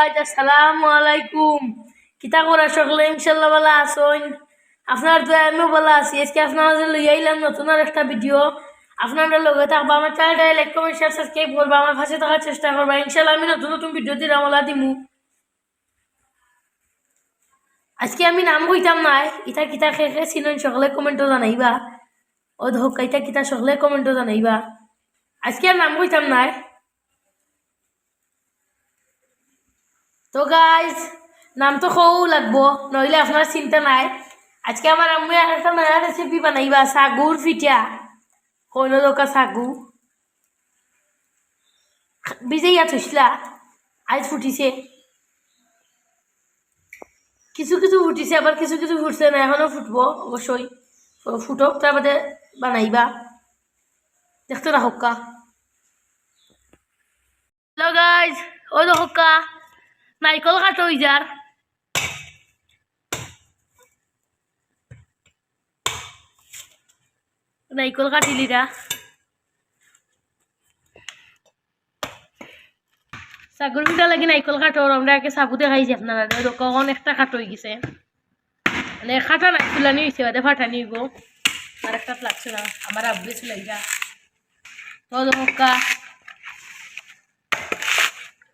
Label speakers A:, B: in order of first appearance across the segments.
A: Guys আসসালামু আলাইকুম। কিতা করা সকলে ইনশাল্লাহ ভালো আসুন আপনার তো আমিও ভালো আছি। আজকে আপনার লইয়া আইলাম নতুন আর একটা ভিডিও। আপনারা লগে থাকবা, আমার চ্যানেলটা লাইক কমেন্ট শেয়ার সাবস্ক্রাইব করবা, আমার পাশে থাকার চেষ্টা করবা। ইনশাল্লাহ আমি নতুন নতুন ভিডিও দিয়ে রামলা দিমু। আজকে আমি নাম কইতাম নাই। ইটা কিতা খেয়ে খেয়ে চিনেন সকলে কমেন্টও জানাইবা। ও ধোক ইটা কিতা সকলে কমেন্টও জানাইবা। আজকে আর নাম কইতাম নাই। তো গাইজ নাম তো খৌ লাগবো, নইলে আপনার চিন্তা নাই। আজকে আমার আর একটা নয়া রেসিপি বানাইবা সাগুর পিঠা। কইল দোকা সাগু ভিজাইয়া থইসলা আজ ফুটিছে। কিছু কিছু ফুটিছে, আবার কিছু কিছু ফুটছে না এখনও ফুটবো অবশ্যই ফুটক তার বাদে বানাইবা। দেখতে না হক্কা হ্যালো গাইজ ওই তো হক্কা নাইকল কাটো যার নাইকল কাটিলিরা ছাগল পিঠা লাগি নাইকল কাটো আমরা আগে সাবুতে খাইছি আপনারা কখন একটা কাটো হয়ে গেছে মানে খাটা নাই ফুলানি হয়েছে বাদে ফাটানি হইব আর একটা লাগছে না আমার আব্বে চুলাইগা তো হক্কা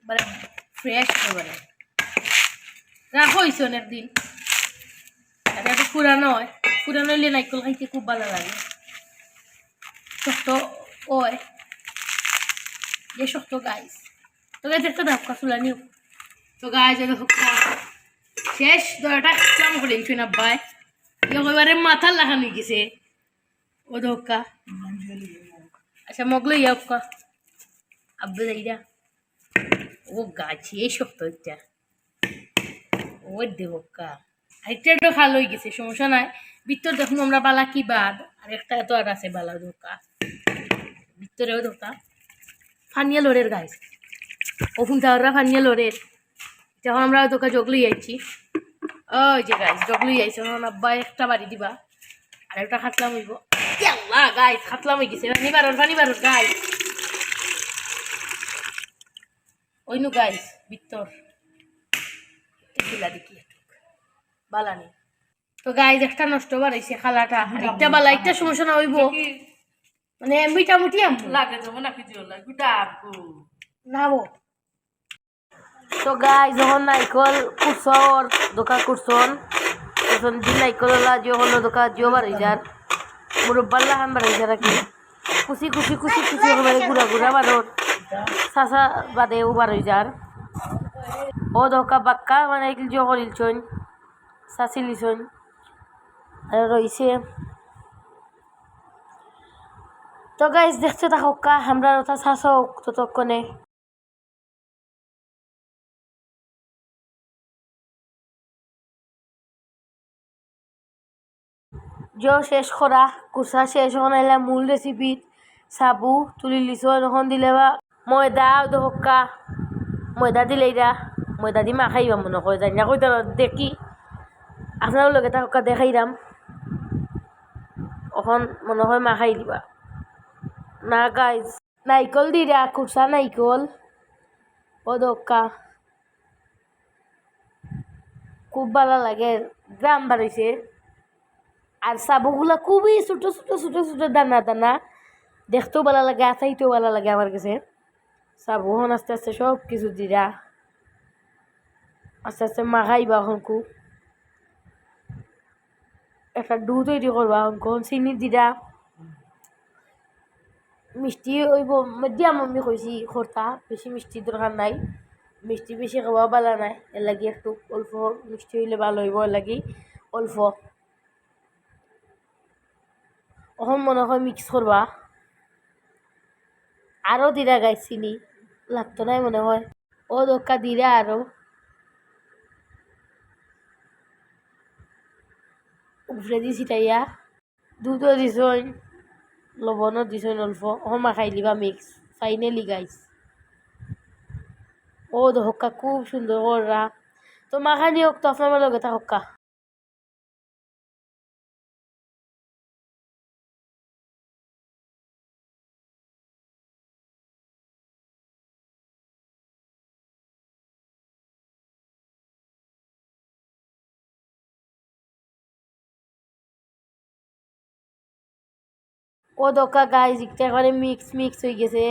A: মানে ফ্রেশ একেবারে রাখো অনেক দিন। আর এত পুরানো হয়। পুরানো হইলে নাইকল খাইতে খুব ভালো লাগে। শক্ত ওয় যে শক্ত গাইস। তো গাইজ একটা ধাক্কা চুলানি তো গাইজ এটা হুক্কা শেষ দরটা কাম করে দিচ্ছি না একেবারে মাথার লাগানো হয়ে গেছে। ও ধক্কা। আচ্ছা মগলো ইয়া হুক্কা আব্বে যাইরা। ও গাছি এই শক্ত একটা ও দেবকা আরেকটা একটু ভালো হয়ে গেছে, সমস্যা নাই। ভিতর দেখুন আমরা বালা কি বাদ আর একটা তো আর আছে বালা ধোকা ভিতরেও ধোকা ফানিয়া লোরের গাছ ও ফুনটা ফানিয়া লোরের যখন আমরা দোকা জগলুই আইছি। ওই যে গাছ জগলুই আইছি তখন আব্বা একটা বাড়ি দিবা। আর একটা খাতলাম হইব। গাছ খাতলাম হয়ে গেছে। পানি বারোর পানি বারোর গাছ ওই নু গাইস ভিতর দেখি একটু বালানি তো গাইজ একটা নষ্ট বাড়াইছে খালাটা একটা বালা একটা সমস্যা না হইব মানে মিটামুটি আম
B: লাগে যাব নাকি জোলা গুডাবো
A: নাবো তো গাই যখন নাইকল কুসর দোকা কুসন তখন দি নাইকল জিও হলো দোকা জিও বাড়ি যার মুরব্বার লাহান বাড়ি যার কি কুচি কুচি কুচি কুচি একেবারে গুড়া গুড়া বারোর চাচা বাদে ও বারোই যার। ও দোকা বাক্কা মানে জিও করিলছন চাচিলিছন আর রইছে। তো গাইজ দেখতে থাকা আমরা ওটা চাচাও ততক্ষণে জো শেষ করা, কুসা শেষ হন এলা মূল রেসিপিত সাবু তুলি লিছো এখন দিলে বা ময়দা দহকা ময়দা দিলে এটা ময়দা দি মা খাইবা মনে করে জানি না। কইতা দেখি, আপনার লগে থাকা দেখাইলাম এখন মনে হয় মা খাই দিবা। না গাইজ নাইকল দিরা কুসা নাইকল ও দক্কা খুব ভালো লাগে গ্রাম বাড়িছে আর সাবুগুলা খুবই ছোটো ছোটো ছোটো ছোটো, দানা দানা। দেখতেও ভালো লাগে আচাইতেও ভালো লাগে আমার কাছে। সাবুহন আস্তে আস্তে সব কিছু দিরা। আস্তে আস্তে মাখাইবা হনকু একটা ডু তৈরি করবা হনকন চিনি দিরা। মিষ্টি ওইব মিডিয়াম আমি কইছি খরতা, বেশি মিষ্টি দরকার নাই। মিষ্টি বেশি খাওয়া ভালো নাই, এর লাগি একটু অল্প মিষ্টি হইলে ভালো হইব, এর লাগি অল্প। এখন মনে হয় মিক্স করবা। আরও দিরা গাই চিনি লাগতো নাই মনে হয়। ও দোকা দিরা আরও উপরে দি ছিটাইয়া দুধও দিছইন লবণও দিছইন অল্প। এখন মাখাই লিবা মিক্স ফাইনালি গাইস ও হক্কা খুব সুন্দর কররা তো মাখানি হোক তো আপনার লগে থাকা ও দোকা গাই জিকটা এখানে মিক্স মিক্স হয়ে গেছে।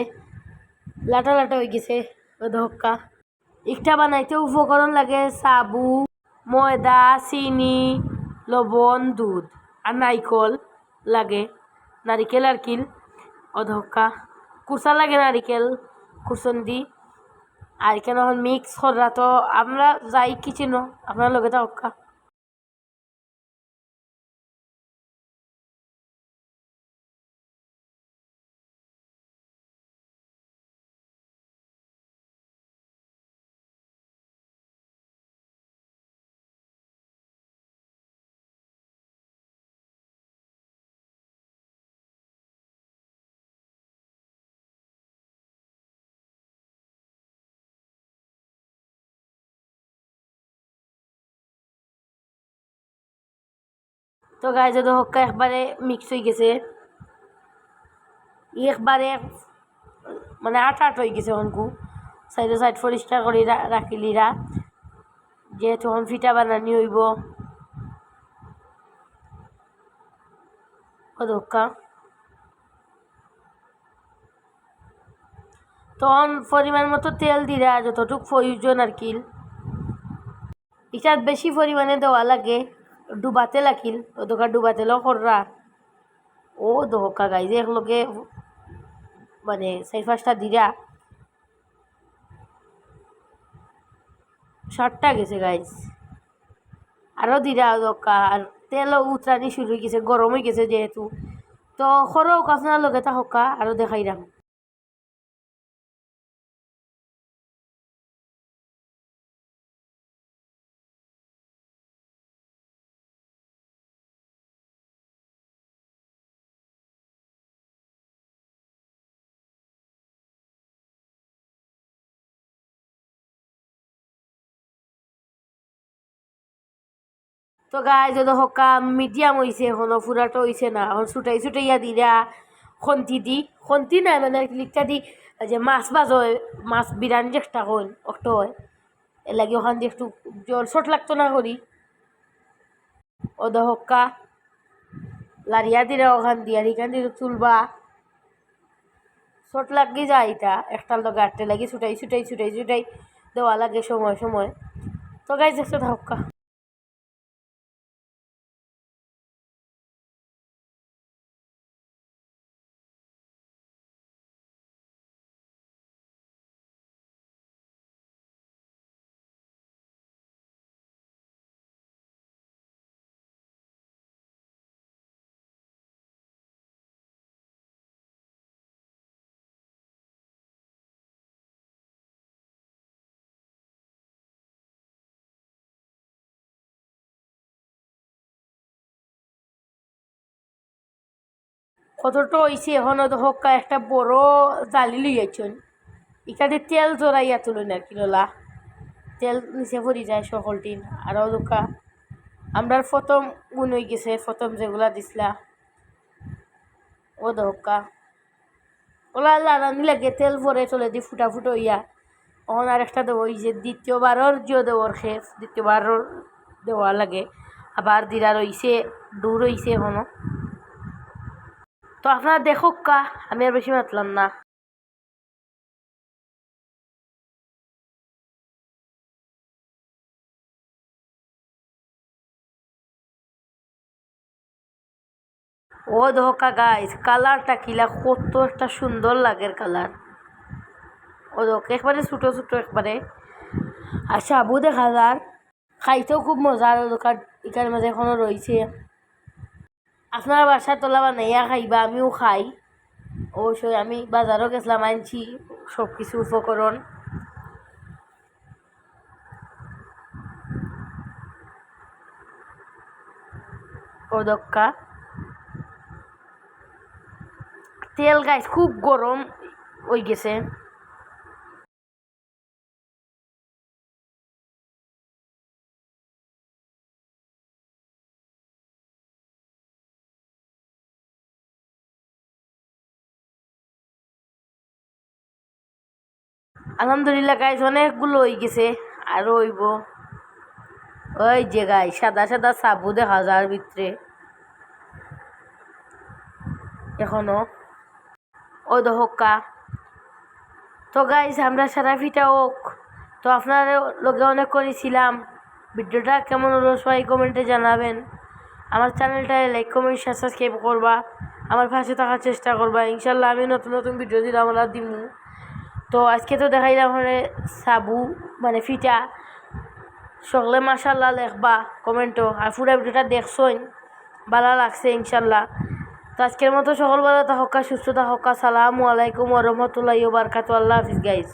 A: লাটা লাটা হয়ে গেছে ও দোকা ইকটা বানাইতে উপকরণ লাগে সাবু, ময়দা, চিনি, লবণ, দুধ। আর নারিকল লাগে, নারিকেল আর কিল অধক্কা কুরসা লাগে নারিকেল কুরসন দি। আর কেন মিক্স করা তো আমরা যাই কিচিন আপনার লগে থাকা তো গায়ে যদি হক্কা একবারে মিক্স হয়ে গেছে। ই একবারে মানে আট আট হয়ে গেছে অনকু সাইডে সাইড পরিষ্কার করে রাখিলিরা যেহেতু এখন ফিটা বানানি হইব। হক্কা? তখন পরিমাণ মতো তেল দিরা, যতটুক প্রয়োজন আর কি। ইটাত বেশি পরিমাণে দেওয়া লাগে। ডুবাতে লাগিল ও ডুবাতে লো কররা ও দোকা গাই যে একলগে মানে চারি পাঁচটা দিরা ষাটটা গেছে গাইজ আরও দিরা দোকা আর তেলও উতরানি শুরু হয়ে গেছে গরম হয়ে গেছে যেহেতু। তো আপনার লগে তা হকা আরও দেখাইলাম তো গায়ে যদি হকা মিডিয়াম হয়েছে এখনও ফুরাটো হয়েছে না। এখন ছুটাই ছুটাইয়া দিরা খন্তি দি। খন্তি নাই মানে লিখটা দি যে মাছ বাজ হয় মাছ বিরানি একটা হল, অক্ট হয়। এর লাগে ওখান দিয়ে একটু জল শট লাগতো না করি ও হক্কা লারিয়া দিরা ওখান দিয়া এখান দিয়ে তুলবা। শট লাগি যায় এটা একটার লগে আটটে লাগে ছুটাই ছুটাই ছুটাই ছুটাই দেওয়া লাগে সময় সময়। তো গাই দেখছ হক্কা কতটা হয়েছে এখনও তো একটা বড় জালি লইয়াছেন এখানে তেল জড়াইয়া তুলুন আর কি লোলা। তেল নিচে পড়ি যায় সকলটি আরও দোকা। আমরা প্রথম গুণ হয়ে গেছে, প্রথম যেগুলা দিছিলা। ও দোকা ওলা লাগানি লাগে, তেল ভরে চলে দি ফুটা ফুটো ইয়া অন আর একটা দেবো যে দ্বিতীয়বারর জিও দেওয়ার শেষ দ্বিতীয়বারর দেওয়া লাগে। আবার দিরা রইছে দূর রইছে এখনও। তো আপনারা দেখুক কা, আমি আর বেশি মাতলাম না। ও ধোকা গাইস কালারটা কিলা কত একটা সুন্দর লাগের কালার ও ধোকা একবারে ছোটো ছোটো একবারে। আর সাবু দেখা যার খাইতেও খুব মজার ও দোকান এখানে মাঝে এখনও রয়েছে। আপনার বাসা তোলা বানাইয়া খাইবা, আমিও খাই। অবশ্যই আমি বাজারও গেছিলাম আনছি সব কিছু উপকরণ। ওদক্কা তেল গাইস, খুব গরম হয়ে গেছে। আলহামদুলিল্লাহ গাইস অনেকগুলো হয়ে গেছে। আরও হইব। ওই যে গাই সাদা সাদা সাবু দেখা যার ভিতরে। এখনও। ও দহকা তো গাইজ আমরা সারা ফিটা হোক। তো আপনার লগে অনেক করেছিলাম। ভিডিওটা কেমন হলো সবাই কমেন্টে জানাবেন। আমার চ্যানেলটা লাইক কমেন্ট সাবস্ক্রাইব করবা। আমার পাশে থাকার চেষ্টা করবা। ইনশাল্লাহ আমি নতুন নতুন ভিডিও দিলাম ওলা দিমু। তো আজকে তো দেখাইলাম মানে সাবু মানে ফিটা। সকলে মাসাল্লাহ লেখবা, কমেন্টও। আর পুরো ভিডিওটা দেখছই ভালো লাগছে ইনশাল্লাহ। তো আজকের মতো সকল বেলা থাকা সুস্থতা থাকা সালামু আলাইকুম ওরমতুল্লাহ বারকাত আল্লাহ হাফিজ গাইজ